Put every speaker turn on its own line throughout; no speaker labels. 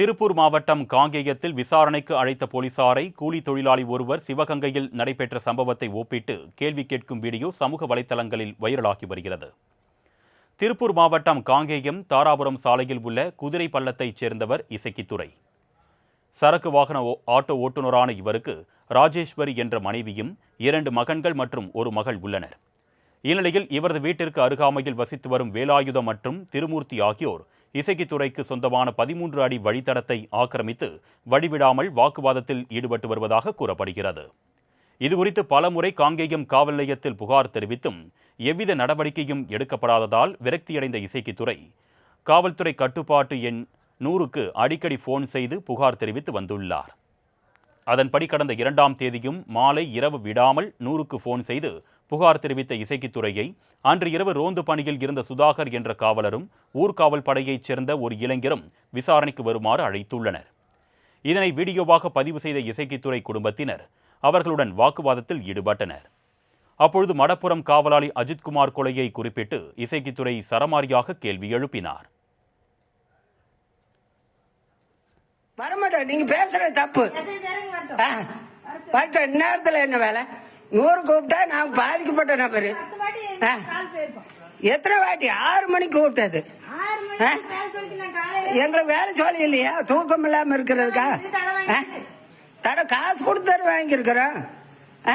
திருப்பூர் மாவட்டம் காங்கேயத்தில் விசாரணைக்கு அழைத்த போலீசாரை கூலி தொழிலாளி ஒருவர் சிவகங்கையில் நடைபெற்ற சம்பவத்தை ஒப்பிட்டு கேள்வி கேட்கும் வீடியோ சமூக வலைதளங்களில் வைரலாகி வருகிறது. திருப்பூர் மாவட்டம் காங்கேயம் தாராபுரம் சாலையில் உள்ள குதிரை பள்ளத்தைச் சேர்ந்தவர் இசக்கித்துறை சரக்கு வாகன ஓ- ஆட்டோ ஓட்டுநரான இவருக்கு ராஜேஸ்வரி என்ற மனைவியும் இரண்டு மகன்கள் மற்றும் ஒரு மகள் உள்ளனர். இந்நிலையில் இவரது வீட்டிற்கு அருகாமையில் வசித்து வரும் வேலாயுதம் மற்றும் திருமூர்த்தி ஆகியோர் இசைக்குத்துறைக்கு சொந்தமான பதிமூன்று அடி வழித்தடத்தை ஆக்கிரமித்து வழிவிடாமல் வாக்குவாதத்தில் ஈடுபட்டு வருவதாக கூறப்படுகிறது. இதுகுறித்து பலமுறை காங்கேயம் காவல் நிலையத்தில் புகார் தெரிவித்தும் எவ்வித நடவடிக்கையும் எடுக்கப்படாததால் விரக்தியடைந்த இசைக்குத்துறை காவல்துறை கட்டுப்பாட்டு எண் நூறுக்கு அடிக்கடி ஃபோன் செய்து புகார் தெரிவித்து வந்துள்ளார். அதன்படி கடந்த இரண்டாம் தேதியும் மாலை இரவு விடாமல் நூறுக்கு ஃபோன் செய்து புகார் தெரிவித்த இசைக்குத்துறையை அன்று இரவு ரோந்து பணியில் இருந்த சுதாகர் என்ற காவலரும் ஊர்காவல் படையைச் சேர்ந்த ஒரு இளைஞரும் விசாரணைக்கு வருமாறு அழைத்துள்ளனர். இதனை வீடியோவாக பதிவு செய்த இசைக்குத்துறை குடும்பத்தினர் அவர்களுடன் வாக்குவாதத்தில் ஈடுபட்டனர். அப்பொழுது மடப்புறம் காவலாளி அஜித்குமார் கொலையை குறிப்பிட்டு இசைக்குத்துறை சரமாரியாக கேள்வி எழுப்பினார்.
வரமாட்டோம் நீங்க பேசுறது தப்பு. இந்நேரத்துல என்ன வேலை? நூறு கூப்பிட்டா நான் பாதிக்கப்பட்ட நபரு. ஆ. எத்தனை வாட்டி? ஆறு மணிக்கு கூப்பிட்டது. ஆ? எங்களுக்கு வேலை சொல்லி இல்லையா தூக்கம் இல்லாம இருக்கிறதுக்கா? ஆ? தட காசு கொடுத்தாரு வாங்கியிருக்கிறோம். ஆ?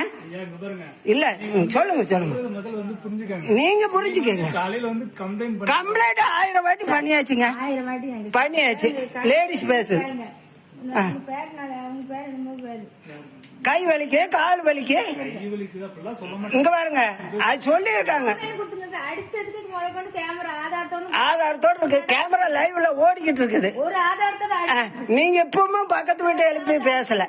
இல்ல ம், சொல்லுங்க சொல்லுங்க.
முதல்ல வந்து புரிஞ்சுக்காங்க.
நீங்க புரிஞ்சுக்கங்க.
காலையில வந்து கம்ப்ளைண்ட்
ஆயிரம் வாட்டி பண்ணியாச்சுங்க. பண்ணியாச்சு. லேடிஸ் பேசு.
உங்க பேர் நான் உங்க பேர் என்னமோ பேரு.
கை வலிக்கு கால் வலிக்கு.
சொல்ல
இங்க பாருங்க அது
கொண்டு கேமரா ஆதாரத்தோட
இருக்கு. கேமரா லைவ்ல ஓடிக்கிட்டு இருக்குது. நீங்க இப்பவும் பக்கத்து வீட்டு எழுப்பி பேசல.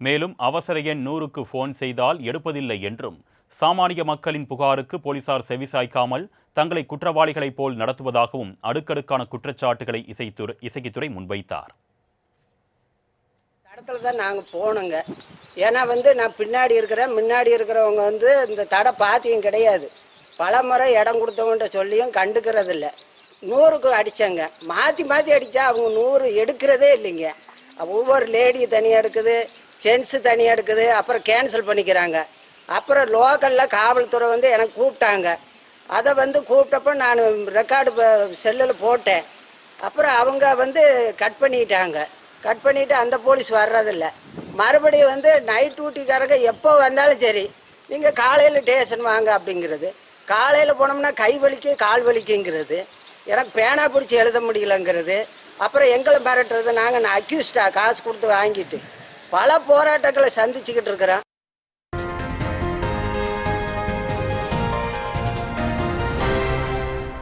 மேலும் அவசர எண் நூறுக்கு ஃபோன் செய்தால் எடுப்பதில்லை என்றும் சாமானிய மக்களின் புகாருக்கு போலீசார் செவிசாய்க்காமல் தங்களை குற்றவாளிகளைப் போல் நடத்துவதாகவும் அடுக்கடுக்கான குற்றச்சாட்டுகளை இசைத்துறை இசைக்குத்துறை முன்வைத்தார்.
இடத்துல தான் நாங்கள் போனோங்க ஏன்னா வந்து நான் பின்னாடி இருக்கிறேன். முன்னாடி இருக்கிறவங்க வந்து இந்த தடை பாத்தியம் கிடையாது. பல முறை இடம் கொடுத்தவன்ட்ட சொல்லியும் கண்டுக்கிறது இல்லை நூறுக்கு அடித்தாங்க மாற்றி மாற்றி அடித்தா அவங்க நூறு எடுக்கிறதே இல்லைங்க. ஒவ்வொரு லேடி தனியாக எடுக்குது ஜென்ஸு தனியாக எடுக்குது அப்புறம் கேன்சல் பண்ணிக்கிறாங்க. அப்புறம் லோக்கலில் காவல்துறை வந்து எனக்கு கூப்பிட்டாங்க. அதை வந்து கூப்பிட்டப்ப நான் ரெக்கார்டு செல்லில் போட்டேன். அப்புறம் அவங்க வந்து கட் பண்ணிட்டாங்க. கட் பண்ணிவிட்டு அந்த போலீஸ் வர்றதில்ல. மறுபடியும் வந்து நைட் டியூட்டிக்காரங்க எப்போ வந்தாலும் சரி நீங்கள் காலையில் ஸ்டேஷன் வாங்க அப்படிங்கிறது. காலையில் போனோம்னா கை வலிக்கு கால் வலிக்குங்கிறது. எனக்கு பேனா பிடிச்சி எழுத முடியலங்கிறது. அப்புறம் எங்களை மிரட்டுறது நாங்கள் நான் அக்யூஸ்டா காசு கொடுத்து வாங்கிட்டு. பல போராட்டங்களை சந்திச்சுக்கிட்டு இருக்கிறோம்.